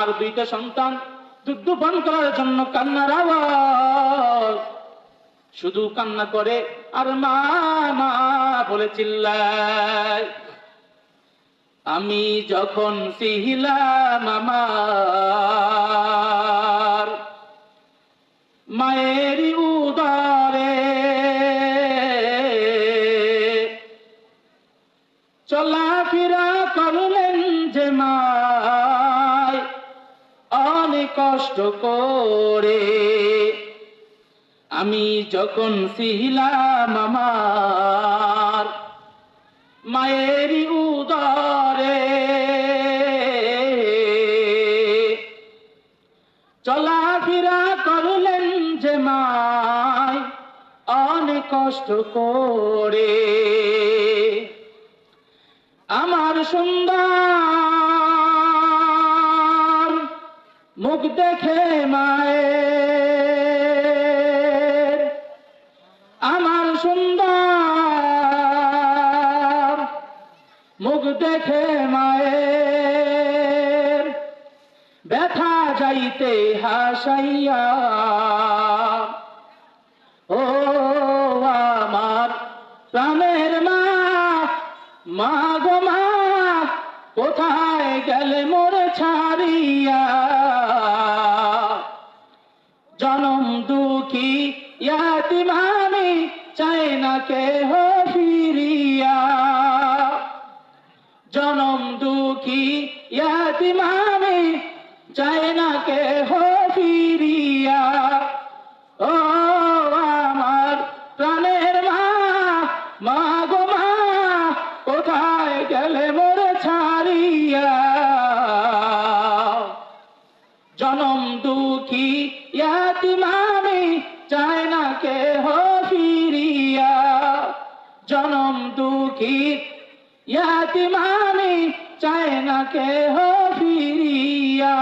আর দুইটা সন্তান দুধ পান করার জন্য কান্নার আওয়াজ। শুধু কান্না করে, আর মা মা, বলে চিল্লায়। আমি যখন সিহিলাম আমার মায়ের উদারে, চলাফেরা করলেন যে অনেক কষ্ট করে। আমি যখন সিহিলাম আমার মায়ের উদরে, চলাফেরা করলেন যে মায় অনেক কষ্ট করে। আমার সুন্দর মুখ দেখে মায়ের আমার সুন্দর। মুখ দেখে মায়ের ব্যথা যাইতে হাসাইয়া। ও আমার প্রাণের মা মা গো মা, কোথায় গেলে মোরে ছাড়িয়া? জনম দুঃখী ইয়াতিম আমি চাই না কে হো ফিরিয়া। জনম দুঃখী ইয়াতিম আমি চাই না কে হো ফিরিয়া। ও আমার প্রাণের মা মা গো মা, কোথায় গেলে মোরে জনম দুঃখী ইয়াতিম আমি চাই না কে ফিরিয়া। জনম দুঃখী ইয়াতিম আমি চাই না কে ফিরিয়া।